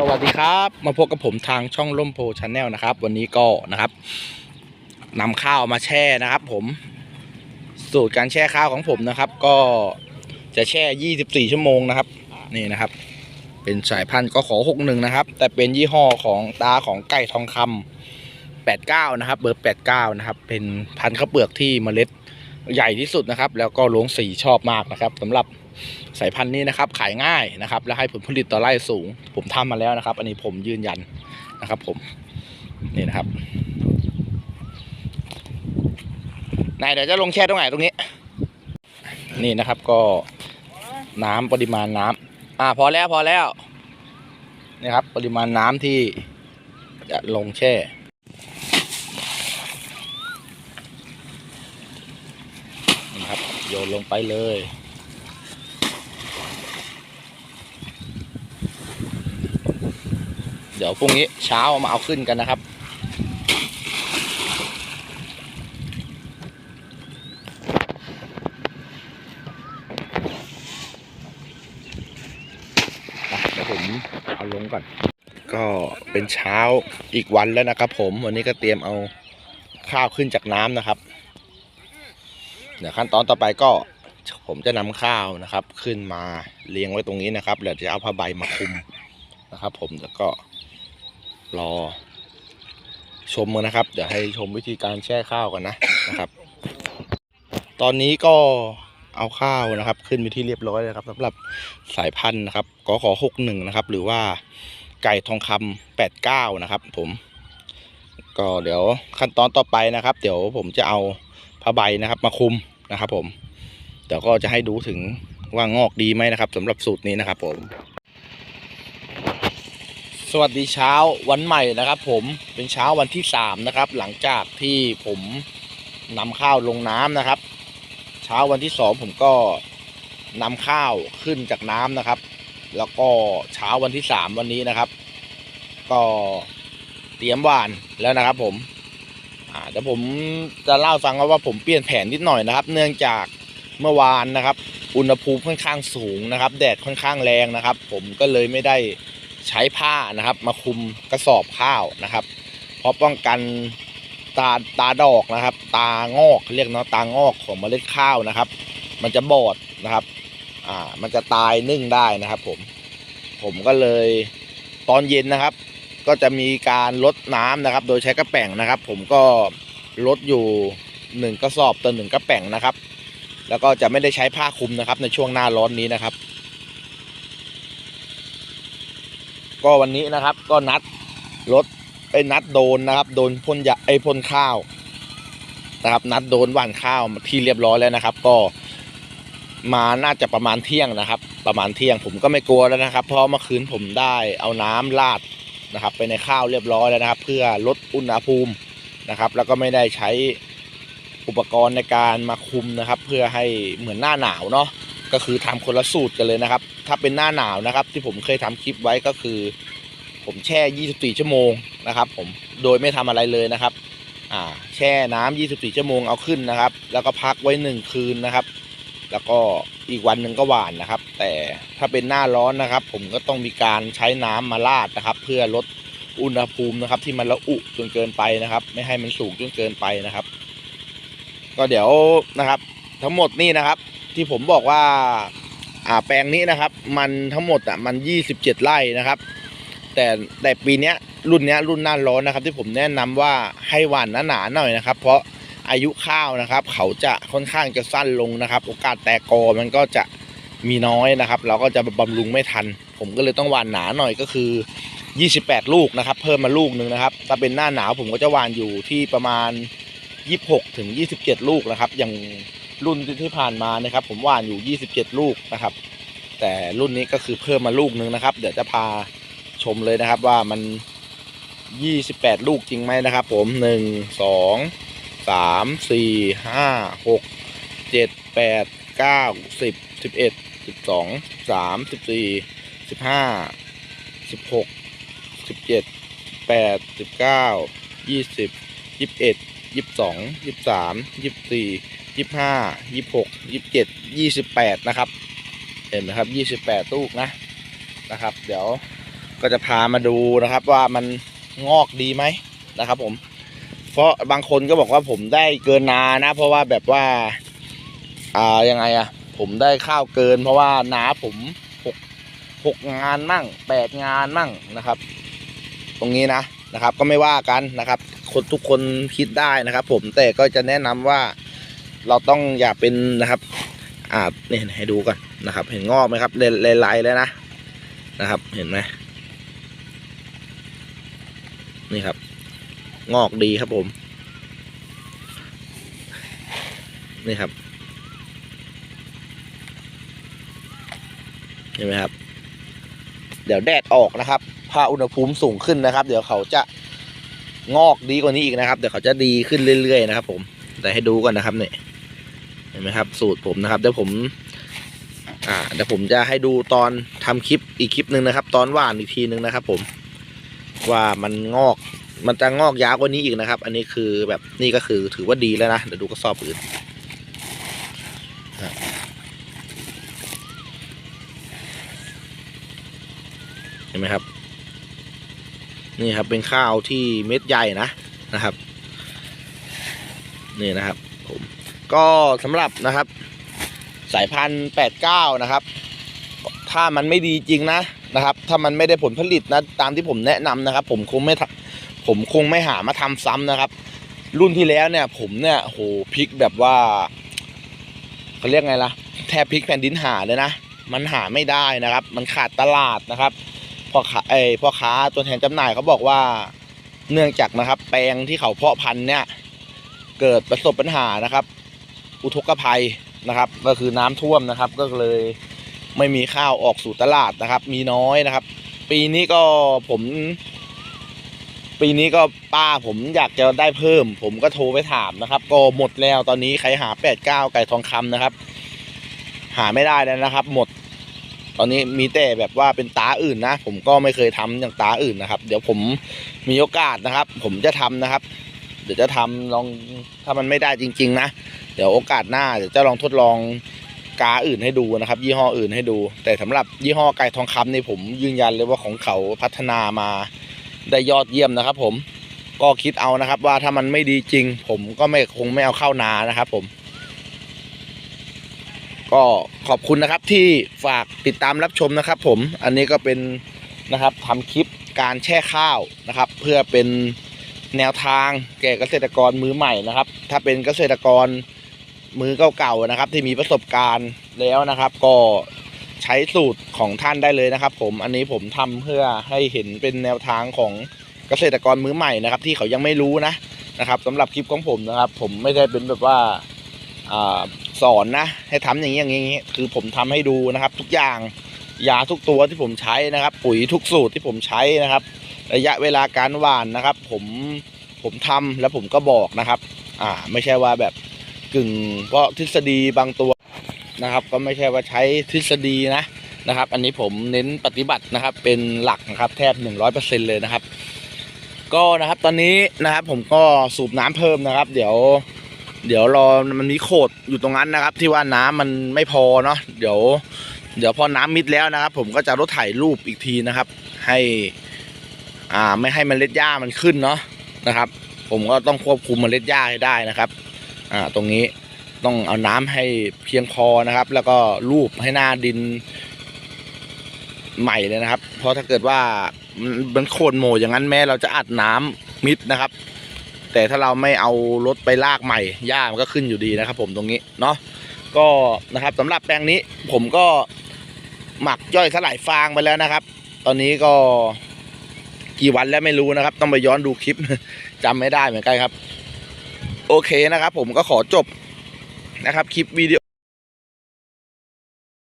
สวัสดีครับ มาพบกับผมทางช่องล่มโพชาแนลนะครับ วันนี้ก็นะครับนำข้าวมาแช่นะครับ ผม สูตรการแช่ข้าวของผมนะครับ ก็จะแช่ 24 ชั่วโมงนะครับ นี่นะครับ เป็นสายพันธุ์ก็ขอ61นะครับ แต่เป็นยี่ห้อของตาของไก่ทองคำ89 นะครับ เบอร์ 89 นะครับ เป็นพันธุ์ข้าวเปลือกที่เมล็ดใหญ่ที่สุดนะครับ แล้วก็ลงสีชอบมากนะครับสำหรับ สายพันธุ์นี้นะครับขายง่ายนะครับ และให้ผลผลิตต่อไร่สูง ผมทำมาแล้วนะครับ อันนี้ผมยืนยันนะครับ ผมนี่นะครับนายเดี๋ยวจะลงแช่ตรงไหนตรงนี้ นี่นะครับก็น้ำปริมาณน้ำอ่าพอแล้วพอแล้วนี่ครับ ปริมาณน้ำที่จะลงแช่นี่ครับโยนลงไปเลย เดี๋ยวพรุ่งนี้เช้ามาเอาขึ้นกันนะครับอะเดี๋ยวผมเอาลงก่อน ก็เป็นเช้าอีกวันแล้วนะครับ ผมวันนี้ก็เตรียมเอาข้าวขึ้นจากน้ำนะครับ เดี๋ยวขั้นตอนต่อไปก็ผมจะนำข้าวนะครับ ขึ้นมาเรียงไว้ตรงนี้นะครับแล้วจะเอาผ้าใบมาคลุมนะครับ ผมแล้วก็ รอ ชมกันนะครับ เดี๋ยวให้ชมวิธีการแช่ข้าวกันนะนะครับ ตอนนี้ก็เอาข้าวนะครับ ขึ้นไปที่เรียบร้อยแล้วครับสำหรับสายพันธุ์นะครับกขอหกหนึ่งนะครับ หรือว่าไก่ทองคำแปดเก้านะครับ ผม ก็เดี๋ยวขั้นตอนต่อไปนะครับ เดี๋ยวผมจะเอาผ้าใบนะครับ มาคุมนะครับ ผมเดี๋ยวก็จะให้ดูถึงว่างอกดีไหมนะครับสำหรับสูตรนี้นะครับผม วัสดีเช้าวันใหม่นะครับ ผมเป็นเช้าวันที่สามนะครับ หลังจากที่ผมนำข้าวลงน้ำนะครับ เช้าวันที่สองผมก็นำข้าวขึ้นจากน้ำนะครับ แล้วก็เช้าวันที่สามวันนี้นะครับ ก็เตรียมหวานแล้วนะครับ ผมอ่าเดี๋ยวผมจะเล่าฟังว่าผมเปลี่ยนแผนนิดหน่อยนะครับ เนื่องจากเมื่อวานนะครับ อุณหภูมิค่อนข้างสูงนะครับ แดดค่อนข้างแรงนะครับ ผมก็เลยไม่ได้ ใช้ผ้านะครับ มาคุมกระสอบข้าวนะครับ เพราะป้องกันตาตาดอกนะครับ ตางอกเรียกเนาะตางอกของเมล็ดข้าวนะครับ มันจะบอดนะครับ อ่า มันจะตายนึ่งได้นะครับ ผม ผมก็เลยตอนเย็นนะครับ ก็จะมีการลดน้ำนะครับ โดยใช้กระแป่งนะครับ ผมก็ลดอยู่หนึ่งกระสอบต่อหนึ่งกระแป่งนะครับ แล้วก็จะไม่ได้ใช้ผ้าคลุมนะครับ ในช่วงหน้าร้อนนี้นะครับ ก็วันนี้นะครับก็นัดรถไอ้นัดโดนนะครับ โดนพ่นยาไอ้พ่นข้าวนะครับ นัดโดนหว่านข้าวที่เรียบร้อยแล้วนะครับ ก็มาน่าจะประมาณเที่ยงนะครับ ประมาณเที่ยงผมก็ไม่กลัวแล้วนะครับ เพราะเมื่อคืนผมได้เอาน้ำราดนะครับ ไปในข้าวเรียบร้อยแล้วนะครับ เพื่อลดอุณหภูมินะครับ แล้วก็ไม่ได้ใช้อุปกรณ์ในการมาคุมนะครับ เพื่อให้เหมือนหน้าหนาวเนาะก็คือทำคนละสูตรกันเลยนะครับ ถ้าเป็นหน้าหนาวนะครับ ที่ผมเคยทำคลิปไว้ก็คือ ผมแช่ 24 ชั่วโมงนะครับ ผมโดยไม่ทำอะไรเลยนะครับ อ่า แช่น้ำ24 ชั่วโมงเอาขึ้นนะครับ แล้วก็พักไว้ 1 คืนนะครับ แล้วก็อีกวันหนึ่งก็หวานนะครับ แต่ถ้าเป็นหน้าร้อนนะครับ ผมก็ต้องมีการใช้น้ำมาราดนะครับ เพื่อลดอุณหภูมินะครับ ที่มันระอุจนเกินไปนะครับ ไม่ให้มันสูงจนเกินไปนะครับ ก็เดี๋ยวนะครับ ทั้งหมดนี่นะครับ ที่ผมบอกว่า อ่าแปลงนี้นะครับ มันทั้งหมดอะมัน 27 ไร่นะครับ แต่แต่ปีเนี้ยรุ่นเนี้ยรุ่นหน้าร้อนนะครับ ที่ผมแนะนำว่าให้หว่านหนาๆหน่อยนะครับ เพราะอายุข้าวนะครับ เขาจะค่อนข้างจะสั้นลงนะครับ โอกาสแตกกอมันก็จะมีน้อยนะครับ เราก็จะบำรุงไม่ทัน ผมก็เลยต้องหว่านหนาหน่อยก็คือ 28 ลูกนะครับ เพิ่มมาลูกหนึ่งนะครับถ้าเป็นหน้าหนาวผมก็จะหว่านอยู่ที่ประมาณ 26ถึง27 ลูกนะครับ อย่าง รุ่นที่ผ่านมานะครับ ผมหว่านอยู่ 27 ลูกนะครับ แต่รุ่นนี้ก็คือเพิ่มมาลูกนึงนะครับ เดี๋ยวจะพาชมเลยนะครับว่ามัน 28 ลูกจริงไหมนะครับ ผม 1 2 3 4 5 6 7 8 9 10 11 12 13 14 15 16 17 18 19 20 21 22 23 24 ยี่ห้ายี่หกยี่เจ็ดยี่สิบแปดนะครับ เห็นไหมครับยี่สิบแปดลูกนะนะครับ เดี๋ยวก็จะพามาดูนะครับว่ามันงอกดีไหมนะครับผม เพราะบางคนก็บอกว่าผมได้เกินนานะ เพราะว่าแบบว่า อ่ายังไงอะผมได้ข้าวเกิน เพราะว่านาผมหกหกงานมั่งแปดงานมั่งนะครับ ตรงนี้นะนะครับ ก็ไม่ว่ากันนะครับ คนทุกคนคิดได้นะครับ ผมแต่ก็จะแนะนำว่า เราต้องอย่าเป็นนะครับ อ่าเนี่ยให้ดูก่อนนะครับ เห็นงอกไหมครับลายๆแล้วนะนะครับ เห็นไหมนี่ครับ งอกดีครับผม นี่ครับเห็นไหมครับ เดี๋ยวแดดออกนะครับถ้าอุณหภูมิสูงขึ้นนะครับ เดี๋ยวเขาจะงอกดีกว่านี้อีกนะครับ เดี๋ยวเขาจะดีขึ้นเรื่อยๆนะครับผม แต่ให้ดูก่อนนะครับเนี่ย ห็นไหมครับสูตรผมนะครับเดี๋ยวผมอ่าเดี๋ยวผมจะให้ดูตอนทำคลิปอีกคลิปหนึ่งนะครับ ตอนหว่านอีกทีหนึ่งนะครับ ผม ว่ามันงอกมันจะงอกยาวกว่านี้อีกนะครับ อันนี้คือแบบนี่ก็คือถือว่าดีแล้วนะเดี๋ยวดูกระสอบอื่นเห็นไหมครับ นี่ครับเป็นข้าวที่เม็ดใหญ่นะนะครับ นี่นะครับ ก็สำหรับนะครับ สายพันธุ์แปดเก้านะครับ ถ้ามันไม่ดีจริงนะนะครับ ถ้ามันไม่ได้ผลผลิตนะตามที่ผมแนะนำนะครับ ผมคงไม่ผมคงไม่หามาทำซ้ำนะครับ รุ่นที่แล้วเนี่ย ผมเนี่ยโหพลิกแบบว่าเขาเรียกไงล่ะแทบพลิกแผ่นดินหาเลยนะมันหาไม่ได้นะครับ มันขาดตลาดนะครับพ่อค้าไอพ่อค้าตัวแทนจำหน่ายเขาบอกว่าเนื่องจากนะครับ แปลงที่เขาเพาะพันธุ์เนี่ย เกิดประสบปัญหานะครับ อุทกภัยนะครับ ก็คือน้ำท่วมนะครับ ก็เลยไม่มีข้าวออกสู่ตลาดนะครับ มีน้อยนะครับ ปีนี้ก็ผม ปีนี้ก็ป้าผมอยากจะได้เพิ่ม ผมก็โทรไปถามนะครับ ก็หมดแล้วตอนนี้ใครหาแปดเก้าไก่ทองคำนะครับ หาไม่ได้แล้วนะครับ หมด ตอนนี้มีแต่แบบว่าเป็นตาอื่นนะ ผมก็ไม่เคยทำอย่างตาอื่นนะครับ เดี๋ยวผมมีโอกาสนะครับ ผมจะทำนะครับ เดี๋ยวจะทำลองถ้ามันไม่ได้จริง ๆ นะ เดี๋ยวโอกาสหน้าเดี๋ยวจะลองทดลองกาอื่นให้ดูนะครับ ยี่ห้ออื่นให้ดู แต่สำหรับยี่ห้อไก่ทองคำนี่ผมยืนยันเลยว่าของเขาพัฒนามาได้ยอดเยี่ยมนะครับ ผมก็คิดเอานะครับ ว่าถ้ามันไม่ดีจริง ผมก็ไม่คงไม่เอาเข้านานะครับ ผม ก็ขอบคุณนะครับที่ฝากติดตามรับชมนะครับ ผมอันนี้ก็เป็นนะครับทำคลิปการแช่ข้าวนะครับ เพื่อเป็นแนวทางแก่เกษตรกรมือใหม่นะครับ ถ้าเป็นเกษตรกร มือเก่าๆนะครับ ที่มีประสบการณ์แล้วนะครับ ก็ใช้สูตรของท่านได้เลยนะครับ ผมอันนี้ผมทำเพื่อให้เห็นเป็นแนวทางของเกษตรกรมือใหม่นะครับ ที่เขายังไม่รู้นะนะครับสำหรับคลิปของผมนะครับ ผมไม่ได้เป็นแบบว่าอสอนนะ ให้ทำอย่างนี้อย่างนี้คือผมทำให้ดูนะครับ ทุกอย่างยาทุกตัวที่ผมใช้นะครับ ปุ๋ยทุกสูตรที่ผมใช้นะครับ ระยะเวลาการหว่านนะครับ ผมผมทำแล้วผมก็บอกนะครับ อ่า ไม่ใช่ว่าแบบ กึ่งเพราะทฤษฎีบางตัวนะครับ ก็ไม่ใช่ว่าใช้ทฤษฎีนะนะครับ อันนี้ผมเน้นปฏิบัตินะครับ เป็นหลักนะครับแทบหนึ่งร้อยเปอร์เซ็นเลยนะครับ ก็นะครับตอนนี้นะครับผมก็สูบน้ำเพิ่มนะครับ เดี๋ยว เดี๋ยวรอมันมีโขดอยู่ตรงนั้นนะครับ ที่ว่าน้ำมันไม่พอเนาะเดี๋ยว เดี๋ยวพอน้ำมิดแล้วนะครับ ผมก็จะรถถ่ายรูปอีกทีนะครับ ให้อ่าไม่ให้มันเล็ดหญ้ามันขึ้นเนาะนะครับ ผมก็ต้องควบคุมเมล็ดหญ้าให้ได้นะครับ อ่าตรงนี้ต้องเอาน้ำให้เพียงพอนะครับ แล้วก็รูปให้หน้าดินใหม่เลยนะครับ เพราะถ้าเกิดว่ามันโคนโหมอย่างนั้นแม้เราจะอัดน้ำมิดนะครับ แต่ถ้าเราไม่เอารถไปลากใหม่หญ้ามันก็ขึ้นอยู่ดีนะครับ ผมตรงนี้เนาะก็นะครับสำหรับแปลงนี้ผมก็หมักย่อยสลายฟางไปแล้วนะครับ ตอนนี้ก็กี่วันแล้วไม่รู้นะครับ ต้องไปย้อนดูคลิปจำไม่ได้เหมือนกันครับ โอเคนะครับผมก็ขอจบนะครับคลิปวิดีโอ